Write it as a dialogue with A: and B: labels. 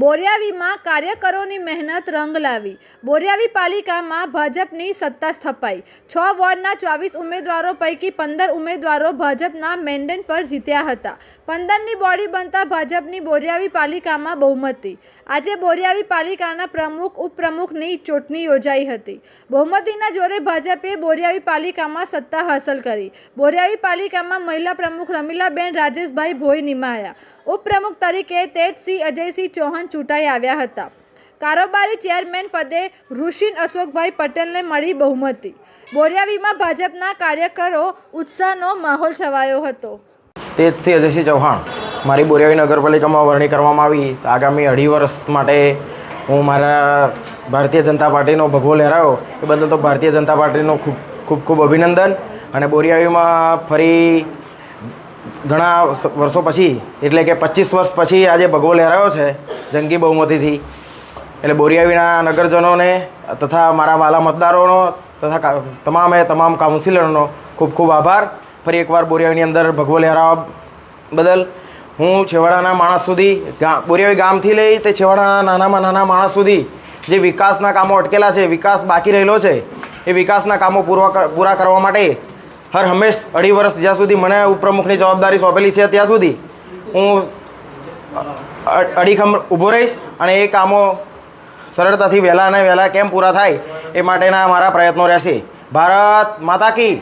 A: બોરિયાવીમાં કાર્યકરોની મહેનત રંગ લાવી. બોરિયાવી પાલિકામાં ભાજપની સત્તા સ્થપાઈ. છ વોર્ડના ચોવીસ ઉમેદવારો પૈકી પંદર ઉમેદવારો ભાજપના મેન્ડેટ પર જીત્યા હતા. પંદરની બોડી બનતા ભાજપની બોરિયાવી પાલિકામાં બહુમતી. આજે બોરિયાવી પાલિકાના પ્રમુખ, ઉપપ્રમુખની ચૂંટણી યોજાઈ હતી. બહુમતીના જોરે ભાજપે બોરિયાવી પાલિકામાં સત્તા હાંસલ કરી. બોરિયાવી પાલિકામાં મહિલા પ્રમુખ રમીલાબેન રાજેશભાઈ ભોઈ નિમાયા. ઉપપ્રમુખ તરીકે તેજસિંહ અજયસિંહ ચૌહાણ ચૂંટાઈ આવ્યા હતા. કારોબારી ચેરમેન પદે ઋષિન અશોકભાઈ પટેલને મળી બહુમતી. બોરિયાવીમાં ભાજપના કાર્યકરો ઉત્સાહનો માહોલ છવાયો હતો.
B: તેજસિંહ અજયસિંહ ચૌહાણ, મારી બોરિયાવી નગરપાલિકામાં વરણી કરવામાં આવી. આગામી અઢી વર્ષ માટે હું મારા ભારતીય જનતા પાર્ટીનો ભગવો લહેરાયો. એ બદલ તો ભારતીય જનતા પાર્ટીનો ખૂબ ખૂબ ખૂબ અભિનંદન. અને બોરિયાવીમાં ફરી ઘણા વર્ષો પછી, એટલે કે પચીસ વર્ષ પછી આજે ભગવો લહેરાયો છે. જંગી બહુમતીથી. એટલે બોરિયાવીના નગરજનોને તથા મારા વાલા મતદારોનો તથા તમામે તમામ કાઉન્સિલરનો ખૂબ ખૂબ આભાર. ફરી એકવાર બોરિયાવીની અંદર ભગવો લહેરાવા બદલ. હું છેવાડાના માણસ સુધી બોરિયાવી ગામથી લઈ તે છેવાડાના નાનામાં નાના માણસ સુધી જે વિકાસના કામો અટકેલા છે, વિકાસ બાકી રહેલો છે, એ વિકાસના કામો પૂરવા પૂરા કરવા માટે હર હંમેશ અઢી વર્ષ જ્યાં સુધી મને ઉપપ્રમુખની જવાબદારી સોંપેલી છે ત્યાં સુધી હું અડીખમ ઊભો રહીશ અને એ કામો સરળતાથી વહેલા અને વહેલા કેમ પૂરા થાય એ માટેના મારા પ્રયત્નો રહેશે. ભારત માતા કી